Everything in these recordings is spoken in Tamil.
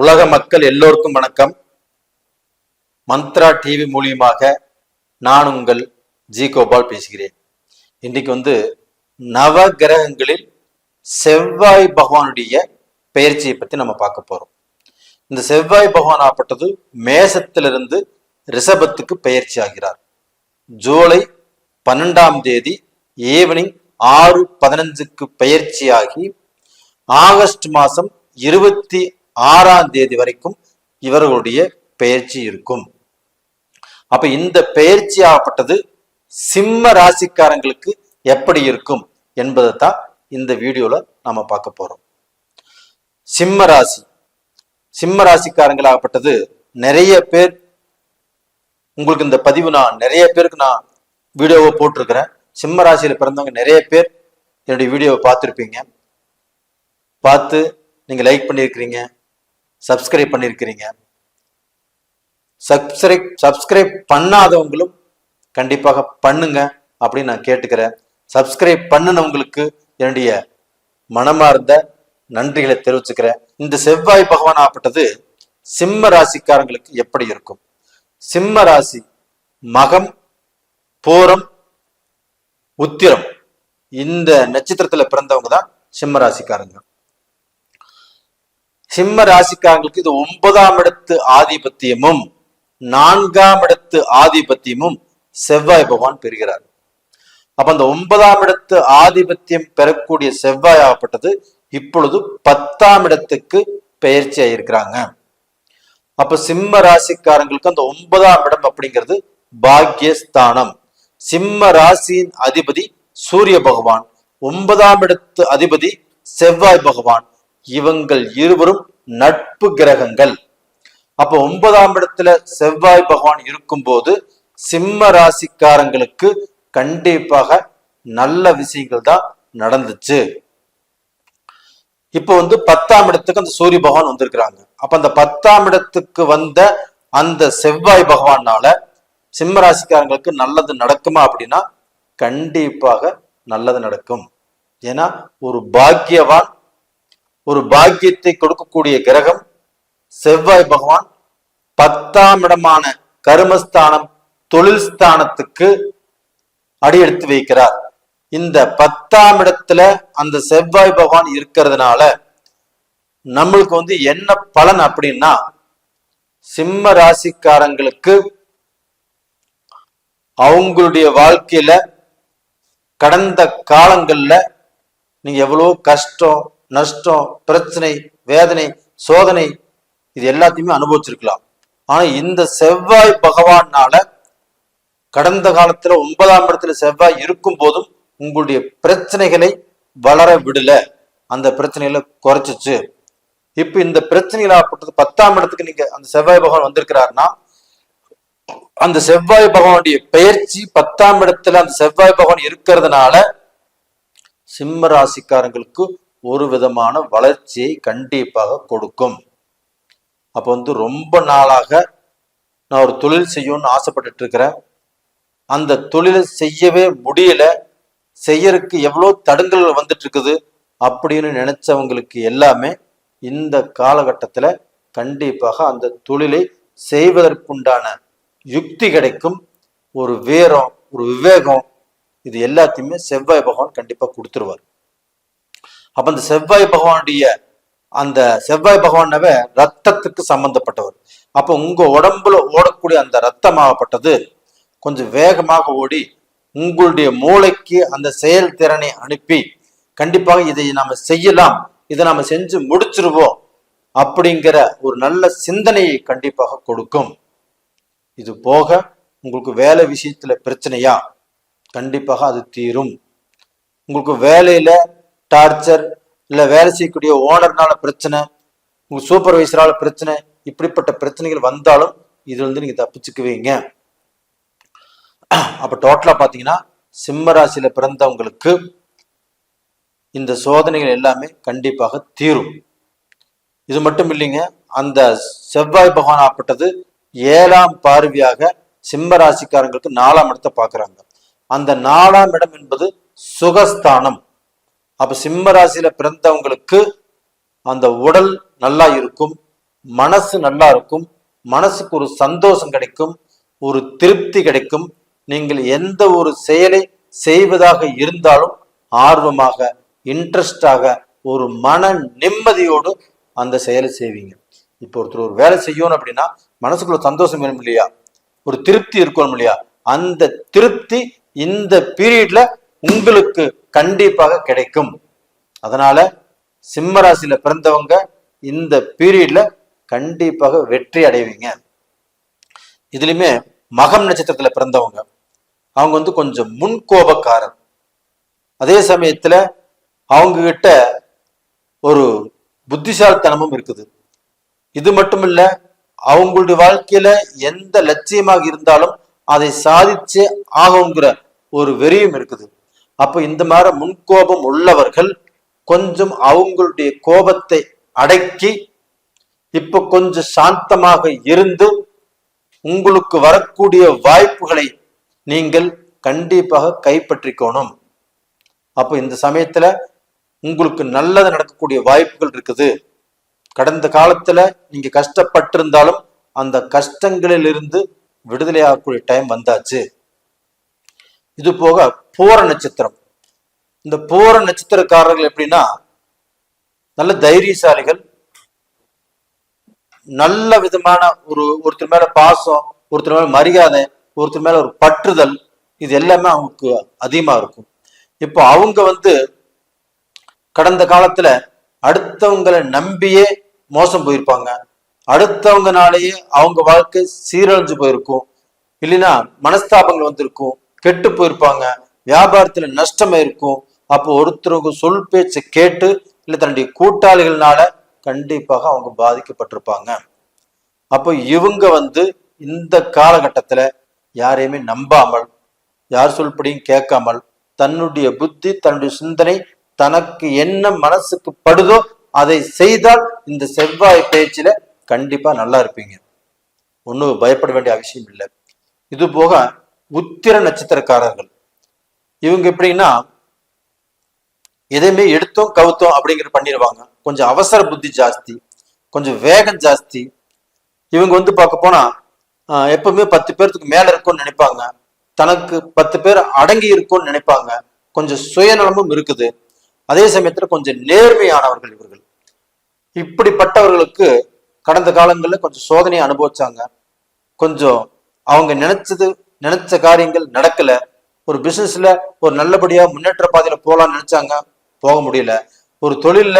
உலக மக்கள் எல்லோருக்கும் வணக்கம். மந்த்ரா டிவி மூலியமாக நான் உங்கள் ஜி கோபால் பேசுகிறேன். இன்னைக்கு வந்து நவ கிரகங்களில் செவ்வாய் பகவானுடைய பயிற்சியை பத்தி நம்ம பார்க்க போறோம். இந்த செவ்வாய் பகவான் ஆப்பட்டது மேசத்திலிருந்து ரிஷபத்துக்கு பயிற்சி ஆகிறார். ஜூலை பன்னெண்டாம் தேதி ஈவினிங் ஆறு பதினஞ்சுக்கு பயிற்சியாகி ஆகஸ்ட் மாசம் இருபத்தி ஆறாம் தேதி வரைக்கும் இவர்களுடைய பெயர்ச்சி இருக்கும். அப்ப இந்த பெயர்ச்சி ஆகப்பட்டது சிம்ம ராசிக்காரங்களுக்கு எப்படி இருக்கும் என்பதை தான் இந்த வீடியோல நாம பார்க்க போறோம். சிம்ம ராசி. சிம்ம ராசிக்காரங்களாகப்பட்டது நிறைய பேர் உங்களுக்கு இந்த பதிவு நான் நிறைய பேருக்கு நான் வீடியோவை போட்டிருக்கிறேன். சிம்ம ராசியில பிறந்தவங்க நிறைய பேர் என்னுடைய வீடியோவை பார்த்துருப்பீங்க. பார்த்து நீங்க லைக் பண்ணியிருக்கிறீங்க. சப்ஸ்கிரைப் பண்ணியிருக்கிறீங்க சப்ஸ்கிரைப் சப்ஸ்கிரைப் பண்ணாதவங்களும் கண்டிப்பாக பண்ணுங்க அப்படின்னு நான் கேட்டுக்கிறேன். சப்ஸ்கிரைப் பண்ணினவங்களுக்கு என்னுடைய மனமார்ந்த நன்றிகளை தெரிவிச்சுக்கிறேன். இந்த செவ்வாய் பகவான் ஆப்பட்டது சிம்ம ராசிக்காரங்களுக்கு எப்படி இருக்கும்? சிம்ம ராசி மகம் பூரம் உத்திரம். இந்த நட்சத்திரத்துல பிறந்தவங்க தான் சிம்ம ராசிக்காரங்க. சிம்ம ராசிக்காரங்களுக்கு இது ஒன்பதாம் இடத்து ஆதிபத்தியமும் நான்காம் இடத்து ஆதிபத்தியமும் செவ்வாய் பகவான் பெறுகிறார். அப்ப அந்த ஒன்பதாம் இடத்து ஆதிபத்தியம் பெறக்கூடிய செவ்வாய் ஆகப்பட்டது. இப்பொழுது பத்தாம் இடத்துக்கு பெயர்ச்சி ஆயிருக்கிறாங்க அப்ப சிம்ம ராசிக்காரங்களுக்கு அந்த ஒன்பதாம் இடம் அப்படிங்கிறது பாக்யஸ்தானம். சிம்ம ராசியின் அதிபதி சூரிய பகவான் ஒன்பதாம் இடத்து அதிபதி செவ்வாய் பகவான் இவங்கள் இருவரும் நட்பு கிரகங்கள். அப்ப ஒன்பதாம் இடத்துல செவ்வாய் பகவான் இருக்கும்போது சிம்ம ராசிக்காரங்களுக்கு கண்டிப்பாக நல்ல விஷயங்கள் தான் நடந்துச்சு. இப்போ வந்து பத்தாம் இடத்துக்கு அந்த சூரிய பகவான் வந்திருக்கிறாங்க. அப்ப அந்த பத்தாம் இடத்துக்கு வந்த அந்த செவ்வாய் பகவானால சிம்ம ராசிக்காரங்களுக்கு நல்லது நடக்குமா அப்படின்னா கண்டிப்பாக நல்லது நடக்கும். ஏன்னா ஒரு பாக்கியவான் ஒரு பாக்கியத்தை கொடுக்கக்கூடிய கிரகம் செவ்வாய் பகவான் பத்தாம் இடமான கருமஸ்தானம் தொழில் ஸ்தானத்துக்கு அடியெடுத்து வைக்கிறார். இந்த பத்தாம் இடத்துல அந்த செவ்வாய் பகவான் இருக்கிறதுனால நம்மளுக்கு வந்து என்ன பலன் அப்படின்னா சிம்ம ராசிக்காரங்களுக்கு அவங்களுடைய வாழ்க்கையில கடந்த காலங்கள்ல நீங்க எவ்வளவு கஷ்டம் நஷ்டம் பிரச்சனை வேதனை சோதனை இது எல்லாத்தையுமே அனுபவிச்சிருக்கலாம். ஆனா இந்த செவ்வாய் பகவானால கடந்த காலத்துல ஒன்பதாம் இடத்துல செவ்வாய் இருக்கும் போதும் உங்களுடைய பிரச்சனைகளை வளர விடல. அந்த பிரச்சனைகளை குறைச்சிச்சு. இப்ப இந்த பிரச்சனைகள் பத்தாம் இடத்துக்கு நீங்க அந்த செவ்வாய் பகவான் வந்திருக்கிறாருன்னா அந்த செவ்வாய் பகவானுடைய பெயர்ச்சி பத்தாம் இடத்துல அந்த செவ்வாய் பகவான் இருக்கிறதுனால சிம்ம ராசிக்காரங்களுக்கு ஒரு விதமான வளர்ச்சியை கண்டிப்பாக கொடுக்கும். அப்போ வந்து ரொம்ப நாளாக நான் ஒரு தொழில் செய்யணும்னு ஆசைப்பட்டுட்டு இருக்கிறேன் அந்த தொழிலை செய்யவே முடியல. செய்யறதுக்கு எவ்வளோ தடங்கல்கள் வந்துட்டு இருக்குது அப்படின்னு நினைச்சவங்களுக்கு எல்லாமே இந்த காலகட்டத்தில் கண்டிப்பாக அந்த தொழிலை செய்வதற்குண்டான யுக்தி கிடைக்கும். ஒரு வீரம் ஒரு விவேகம் இது எல்லாத்தையுமே செவ்வாய் பகவான் கண்டிப்பாக கொடுத்துருவார். அப்ப அந்த செவ்வாய் பகவானுடைய அந்த செவ்வாய் பகவானவே ரத்தத்துக்கு சம்பந்தப்பட்டவர். அப்ப உங்க உடம்புல ஓடக்கூடிய அந்த ரத்தமாகப்பட்டது கொஞ்சம் வேகமாக ஓடி உங்களுடைய மூளைக்கு அந்த செயல்திறனை அனுப்பி கண்டிப்பாக இதை நாம செய்யலாம் இதை நாம செஞ்சு முடிச்சிருவோம் அப்படிங்கிற ஒரு நல்ல சிந்தனையை கண்டிப்பாக கொடுக்கும். இது போக உங்களுக்கு வேலை விஷயத்துல பிரச்சனையா? கண்டிப்பாக அது தீரும். உங்களுக்கு வேலையில டார்ச்சர் இல்ல வேலை செய்யக்கூடிய ஓனர்னால பிரச்சனை உங்க சூப்பர்வைசரால பிரச்சனை இப்படிப்பட்ட பிரச்சனைகள் வந்தாலும் இது வந்து நீங்க தப்பிச்சுக்குவீங்க. அப்ப டோட்டலா பாத்தீங்கன்னா சிம்ம ராசியில பிறந்தவங்களுக்கு இந்த சோதனைகள் எல்லாமே கண்டிப்பாக தீரும். இது மட்டும் இல்லைங்க அந்த செவ்வாய் பகவான் ஆப்பட்டது ஏழாம் பார்வையாக சிம்ம ராசிக்காரங்களுக்கு நாலாம் இடத்தை பார்க்குறாங்க அந்த நாலாம் இடம் என்பது சுகஸ்தானம். அப்ப சிம்ம ராசியில பிறந்தவங்களுக்கு அந்த உடல் நல்லா இருக்கும் மனசு நல்லா இருக்கும் மனசுக்கு ஒரு சந்தோஷம் கிடைக்கும் ஒரு திருப்தி கிடைக்கும். நீங்கள் எந்த ஒரு செயலை செய்வதாக இருந்தாலும் ஆர்வமாக இன்ட்ரெஸ்டாக ஒரு மன நிம்மதியோடு அந்த செயலை செய்வீங்க. இப்போ ஒருத்தர் ஒரு வேலை செய்யணும் அப்படின்னா மனசுக்குள்ள சந்தோஷம் வேணும் இல்லையா? ஒரு திருப்தி இருக்கணும் இல்லையா? அந்த திருப்தி இந்த பீரியட்ல உங்களுக்கு கண்டிப்பாக கிடைக்கும். அதனால சிம்ம ராசியில பிறந்தவங்க இந்த பீரியட்ல கண்டிப்பாக வெற்றி அடைவீங்க. இதுலயுமே மகம் நட்சத்திரத்துல பிறந்தவங்க அவங்க வந்து கொஞ்சம் முன்கோபக்காரர். அதே சமயத்துல அவங்க கிட்ட ஒரு புத்திசாலித்தனமும் இருக்குது. இது மட்டும் இல்ல அவங்களுடைய வாழ்க்கையில எந்த லட்சியமாக இருந்தாலும் அதை சாதிச்சே ஆகுங்கிற ஒரு வெறியும் இருக்குது. அப்ப இந்த மாதிரி முன்கோபம் உள்ளவர்கள் கொஞ்சம் அவங்களுடைய கோபத்தை அடக்கி இப்ப கொஞ்சம் சாந்தமாக இருந்து உங்களுக்கு வரக்கூடிய வாய்ப்புகளை நீங்கள் கண்டிப்பாக கைப்பற்றிக்கணும். அப்போ இந்த சமயத்துல உங்களுக்கு நல்லது நடக்கக்கூடிய வாய்ப்புகள் இருக்குது. கடந்த காலத்துல நீங்க கஷ்டப்பட்டிருந்தாலும் அந்த கஷ்டங்களிலிருந்து விடுதலை ஆகக்கூடிய டைம் வந்தாச்சு. இது போக பூர நட்சத்திரம். இந்த பூர நட்சத்திரக்காரர்கள் எப்படின்னா நல்ல தைரியசாலிகள் நல்ல விதமான ஒரு ஒருத்தர் மேல பாசம் ஒருத்தர் மேல மரியாதை ஒருத்தர் மேல ஒரு பற்றுதல் இது எல்லாமே அவங்களுக்கு அதிகமா இருக்கும். இப்போ அவங்க வந்து கடந்த காலத்துல அடுத்தவங்களை நம்பியே மோசம் போயிருப்பாங்க. அடுத்தவங்கனாலேயே அவங்க வாழ்க்கை சீரழிஞ்சு போயிருக்கும். இல்லைன்னா மனஸ்தாபங்கள் வந்திருக்கும் கெட்டு போயிருப்பாங்க. வியாபாரத்தில் நஷ்டம் இருக்கும். அப்போ ஒருத்தருக்கு சொல் பேச்சை கேட்டு இல்லை தன்னுடைய கூட்டாளிகள்னால கண்டிப்பாக அவங்க பாதிக்கப்பட்டிருப்பாங்க. அப்போ இவங்க வந்து இந்த காலகட்டத்தில் யாரையுமே நம்பாமல் யார் சொல்படியும் கேட்காமல் தன்னுடைய புத்தி தன்னுடைய சிந்தனை தனக்கு என்ன மனசுக்கு படுதோ அதை செய்தால் இந்த செவ்வாய் பேச்சில கண்டிப்பாக நல்லா இருப்பீங்க. ஒன்றும் பயப்பட வேண்டிய அவசியம் இல்லை. இது போக உத்திர நட்சத்திரக்காரர்கள். இவங்க எப்படின்னா எதையுமே எடுத்தோம் கவுத்தோம் அப்படிங்கிற பண்ணிடுவாங்க கொஞ்சம் அவசர புத்தி ஜாஸ்தி கொஞ்சம் வேகம் ஜாஸ்தி. இவங்க வந்து பார்க்க போனா எப்பவுமே பத்து பேர்த்துக்கு மேல இருக்கும்னு நினைப்பாங்க. தனக்கு பத்து பேர் அடங்கி இருக்கும்னு நினைப்பாங்க. கொஞ்சம் சுயநலமும் இருக்குது. அதே சமயத்துல கொஞ்சம் நேர்மையானவர்கள் இவர்கள். இப்படிப்பட்டவர்களுக்கு கடந்த காலங்களில் கொஞ்சம் சோதனையை அனுபவிச்சாங்க. கொஞ்சம் அவங்க நினைச்சது நினைச்ச காரியங்கள் நடக்கல. ஒரு பிசினஸ்ல ஒரு நல்லபடியா முன்னேற்ற பாதையில போகலாம்னு நினைச்சாங்க போக முடியல. ஒரு தொழில்ல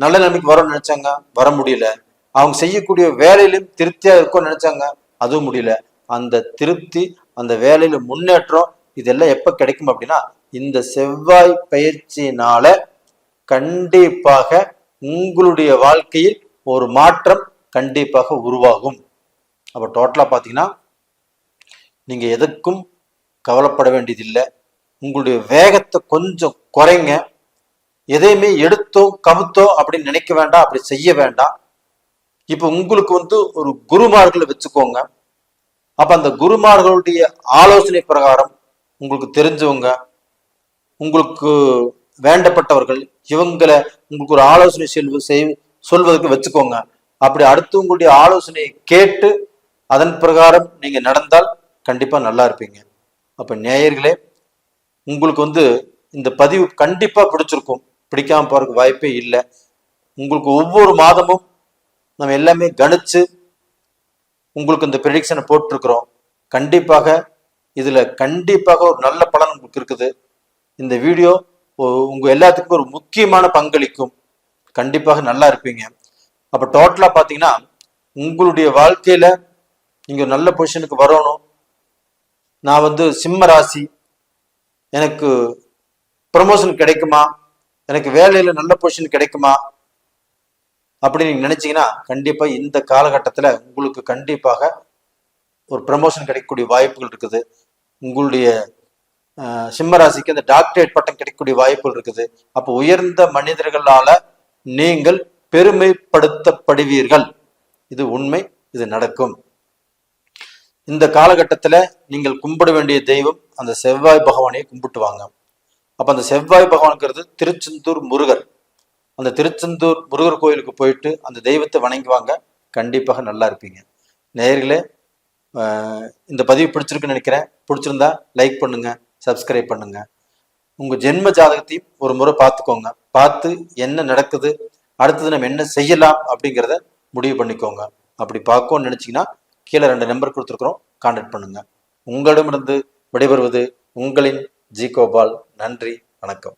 நல்ல நிலைமைக்கு வரும்னு நினைச்சாங்க வர முடியல. அவங்க செய்யக்கூடிய வேலையிலும் திருப்தியா இருக்கும்னு நினைச்சாங்க அதுவும் முடியல. அந்த திருப்தி அந்த வேலையில முன்னேற்றம் இதெல்லாம் எப்ப கிடைக்கும் அப்படின்னா இந்த செவ்வாய் பயிற்சியினால கண்டிப்பாக உங்களுடைய வாழ்க்கையில் ஒரு மாற்றம் கண்டிப்பாக உருவாகும். அப்ப டோட்டலா பாத்தீங்கன்னா நீங்க எதுக்கும் கவலைப்பட வேண்டியதில்லை. உங்களுடைய வேகத்தை கொஞ்சம் குறைங்க. எதையுமே எடுத்தோ கவுத்தோ அப்படின்னு நினைக்க வேண்டாம். அப்படி செய்ய வேண்டாம். இப்போ உங்களுக்கு வந்து ஒரு குருமார்களை வச்சுக்கோங்க. அப்போ அந்த குருமார்களுடைய ஆலோசனை பிரகாரம் உங்களுக்கு தெரிஞ்சவங்க உங்களுக்கு வேண்டப்பட்டவர்கள் இவங்களை உங்களுக்கு ஒரு ஆலோசனை செல்வ செய் சொல்வதற்கு வச்சுக்கோங்க. அப்படி அடுத்தவங்களுடைய ஆலோசனையை கேட்டு அதன் பிரகாரம் நீங்கள் நடந்தால் கண்டிப்பாக நல்லா இருப்பீங்க. அப்போ நேயர்களே உங்களுக்கு வந்து இந்த பதிவு கண்டிப்பாக பிடிச்சிருக்கும். பிடிக்காமல் போகிறதுக்கு வாய்ப்பே இல்லை. உங்களுக்கு ஒவ்வொரு மாதமும் நம்ம எல்லாமே கணிச்சு உங்களுக்கு இந்த ப்ரெடிக்ஷனை போட்டிருக்கிறோம். கண்டிப்பாக இதில் கண்டிப்பாக ஒரு நல்ல பலன் உங்களுக்கு இருக்குது. இந்த வீடியோ உங்கள் எல்லாத்துக்கும் ஒரு முக்கியமான பங்களிக்கும். கண்டிப்பாக நல்லா இருப்பீங்க. அப்போ டோட்டலாக பார்த்தீங்கன்னா உங்களுடைய வாழ்க்கையில் நீங்கள் நல்ல பொசிஷனுக்கு வரணும். நான் வந்து சிம்ம ராசி. எனக்கு ப்ரமோஷன் கிடைக்குமா? எனக்கு வேலையில நல்ல பொசிஷன் கிடைக்குமா? அப்படின்னு நீங்க நினைச்சீங்கன்னா கண்டிப்பா இந்த காலகட்டத்துல உங்களுக்கு கண்டிப்பாக ஒரு ப்ரமோஷன் கிடைக்கக்கூடிய வாய்ப்புகள் இருக்குது. உங்களுடைய சிம்மராசிக்கு சிம்ம ராசிக்கு இந்த டாக்டரேட் பட்டம் கிடைக்கக்கூடிய வாய்ப்புகள் இருக்குது. அப்போ உயர்ந்த மனிதர்களால நீங்கள் பெருமைப்படுத்தப்படுவீர்கள். இது உண்மை இது நடக்கும். இந்த காலகட்டத்தில் நீங்கள் கும்பிட வேண்டிய தெய்வம் அந்த செவ்வாய் பகவானையே கும்பிட்டு வாங்க அப்போ அந்த செவ்வாய் பகவானுங்கிறது திருச்செந்தூர் முருகர். அந்த திருச்செந்தூர் முருகர் கோயிலுக்கு போயிட்டு அந்த தெய்வத்தை வணங்குவாங்க. கண்டிப்பாக நல்லா இருப்பீங்க. நேர்களே இந்த பதிவு பிடிச்சிருக்குன்னு நினைக்கிறேன். பிடிச்சிருந்தா லைக் பண்ணுங்க சப்ஸ்கிரைப் பண்ணுங்க. உங்க ஜென்ம ஜாதகத்தையும் ஒரு முறை பார்த்துக்கோங்க. பார்த்து என்ன நடக்குது அடுத்தது நம்ம என்ன செய்யலாம் அப்படிங்கிறத முடிவு பண்ணிக்கோங்க. அப்படி பார்க்கணும்னு நினச்சிங்கன்னா கீழே ரெண்டு நம்பர் கொடுத்துருக்குறோம். கான்டாக்ட் பண்ணுங்கள் உங்களிடமிருந்து விடைபெறுவது உங்களின் ஜி கோபால். நன்றி வணக்கம்.